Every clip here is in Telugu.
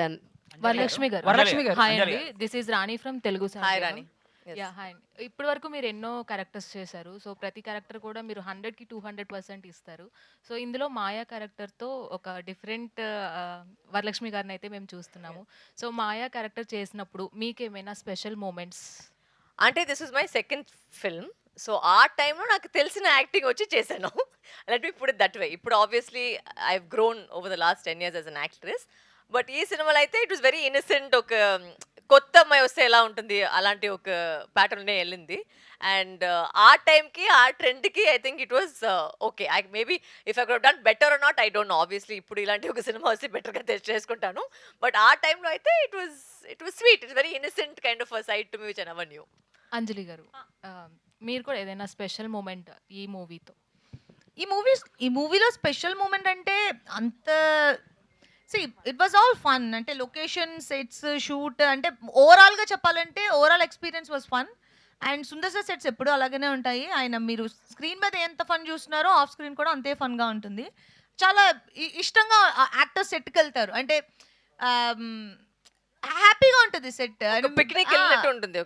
డన్ వరలక్ష్మి గారు. వరలక్ష్మి గారు. హాయ్ అండి. This is Rani from Telugu hi Rani yeah hi ఇప్పటి వరకు మీరు ఎన్నో క్యారెక్టర్స్ చేశారు. సో ప్రతి క్యారెక్టర్ కూడా మీరు హండ్రెడ్కి టూ హండ్రెడ్ పర్సెంట్ ఇస్తారు. సో ఇందులో మాయా క్యారెక్టర్తో ఒక డిఫరెంట్ వరలక్ష్మి గారిని అయితే మేము చూస్తున్నాము. సో మాయా క్యారెక్టర్ చేసినప్పుడు మీకేమైనా స్పెషల్ మూమెంట్స్ అంటే this is my second film so ఆ టైంలో నాకు తెలిసిన యాక్టింగ్ వచ్చి చేశాను. Let me put that way ఇప్పుడు obviously I grown over the last ten years as an actress but ఈ సినిమాలో అయితే ఇట్ వాస్ వెరీ ఇన్నసెంట్ ఒక కొత్త అమ్మాయి వస్తే ఎలా ఉంటుంది అలాంటి ఒక ప్యాటర్న్నే వెళ్ళింది. అండ్ ఆ టైంకి ఆ ట్రెండ్కి I think it was okay I maybe if I could done better or not I don't know obviously ఇప్పుడు ఇలాంటి ఒక సినిమా వస్తే బెటర్గా తెచ్చి చేసుకుంటాను. బట్ ఆ టైంలో అయితే it was it was sweet it's very innocent kind of side to me which I never knew Anjali garu మీరు కూడా ఏదైనా స్పెషల్ మూమెంట్ ఈ మూవీతో ఈ మూవీ ఈ మూవీలో స్పెషల్ మూమెంట్ అంటే అంత see it was all fun అంటే లొకేషన్ సెట్స్ షూట్ అంటే ఓవరాల్గా చెప్పాలంటే overall experience was fun and Sundar sir sets ఎప్పుడూ అలాగనే ఉంటాయి. ఆయన మీరు స్క్రీన్ మీద ఎంత ఫన్ చూస్తున్నారో ఆఫ్ స్క్రీన్ కూడా అంతే ఫన్గా ఉంటుంది. చాలా ఇష్టంగా యాక్టర్స్ సెట్కి వెళ్తారు. అంటే హ్యాపీగా ఉంటుంది సెట్ పిక్నిక్ ఉంటుంది.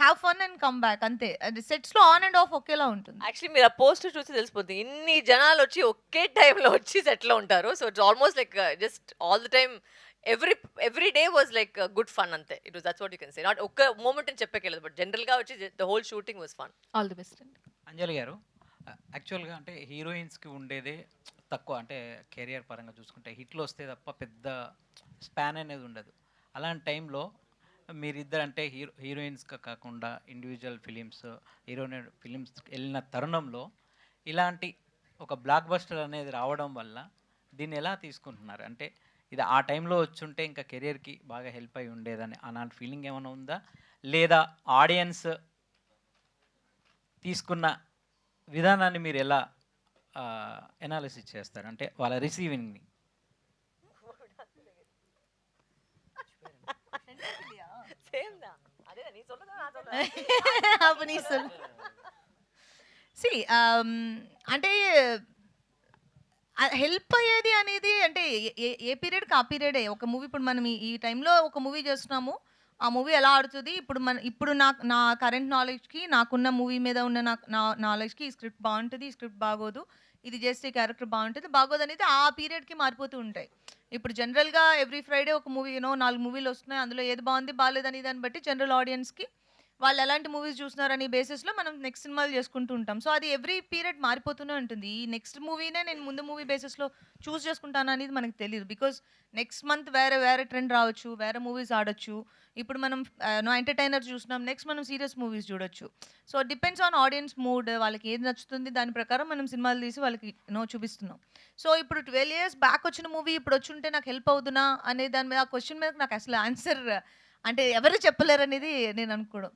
Go have fun and come back అంతే. అది సెట్స్లో ఆన్ అండ్ ఆఫ్ ఒకేలా ఉంటుంది. యాక్చువల్లీ మీరు ఆ పోస్టర్ చూసి తెలిసిపోతుంది ఇన్ని జనాలు వచ్చి ఒకే టైంలో వచ్చి set లో ఉంటారు. So it's almost like just all the time every every day was like good fun అంతే. It was that's what you can say not ఒక్క మూమెంట్ అని చెప్పకెళ్ళదు బట్ జనరల్గా వచ్చి the whole shooting was fun all the best అండి. అంజలి గారు యాక్చువల్గా అంటే హీరోయిన్స్కి ఉండేదే తక్కువ. అంటే కెరియర్ పరంగా చూసుకుంటే హిట్లు వస్తే తప్ప పెద్ద స్పాన్ అనేది ఉండదు. అలాంటి టైంలో మీరిద్దరు అంటే హీరో హీరోయిన్స్గా కాకుండా ఇండివిజువల్ ఫిలిమ్స్ హీరోయిన్ ఫిలిమ్స్ వెళ్ళిన తరుణంలో ఇలాంటి ఒక బ్లాక్ బస్టర్ అనేది రావడం వల్ల దీన్ని ఎలా తీసుకుంటున్నారు? అంటే ఇది ఆ టైంలో వచ్చుంటే ఇంకా కెరియర్కి బాగా హెల్ప్ అయి ఉండేదని అలాంటి ఫీలింగ్ ఏమైనా ఉందా? లేదా ఆడియన్స్ తీసుకున్న విధానాన్ని మీరు ఎలా ఎనాలిసిస్ చేస్తారు? అంటే వాళ్ళ రిసీవింగ్ని అదే నీ సొల్లదా నా సి um, అంటే హెల్ప్ అయ్యేది అనేది అంటే ఏ- పీరియడ్కి ఆ పీరియడే ఒక మూవీ ఇప్పుడు మనం ఈ- ఈ టైంలో ఒక మూవీ చేస్తున్నాము. ఆ మూవీ ఎలా ఆడుతుంది? ఇప్పుడు మన ఇప్పుడు నా నా కరెంట్ నాలెడ్జ్కి నాకున్న మూవీ మీద ఉన్న నా నా నాలెడ్జ్కి ఈ స్క్రిప్ట్ బాగుంటుంది ఈ స్క్రిప్ట్ బాగోదు. ఇది చేస్తే క్యారెక్టర్ బాగుంటుంది. బాగోదు అనేది ఆ పీరియడ్కి మారిపోతూ ఉంటాయి. ఇప్పుడు జనరల్గా ఎవ్రీ ఫ్రైడే ఒక మూవీ యూనో నాలుగు మూవీలు వస్తున్నాయి. అందులో ఏది బాగుంది బాగాలేదని దాన్ని బట్టి జనరల్ ఆడియన్స్కి వాళ్ళు ఎలాంటి మూవీస్ చూస్తున్నారని బేసిస్లో మనం నెక్స్ట్ సినిమాలు చేసుకుంటూ ఉంటాం. సో అది ఎవ్రీ పీరియడ్ మారిపోతూనే ఉంటుంది. ఈ నెక్స్ట్ మూవీనే నేను ముందు మూవీ బేసిస్లో చూస్ చేసుకుంటాను అనేది మనకు తెలియదు బికాజ్ నెక్స్ట్ మంత్ వేరే వేరే ట్రెండ్ రావచ్చు వేరే మూవీస్ ఆడొచ్చు. ఇప్పుడు మనం నో ఎంటర్టైనర్ చూసినాం నెక్స్ట్ మనం సీరియస్ మూవీస్ చూడొచ్చు. So depends on audience mood వాళ్ళకి ఏది నచ్చుతుంది దాని ప్రకారం మనం సినిమాలు తీసి వాళ్ళకి నో చూపిస్తున్నాం. సో ఇప్పుడు ట్వెల్వ్ ఇయర్స్ బ్యాక్ వచ్చిన మూవీ ఇప్పుడు వచ్చి ఉంటే నాకు హెల్ప్ అవుతున్నా అనే దాని మీద ఆ క్వశ్చన్ మీద నాకు అసలు ఆన్సర్ అంటే ఎవరు చెప్పలేరు అనేది నేను అనుకోవడం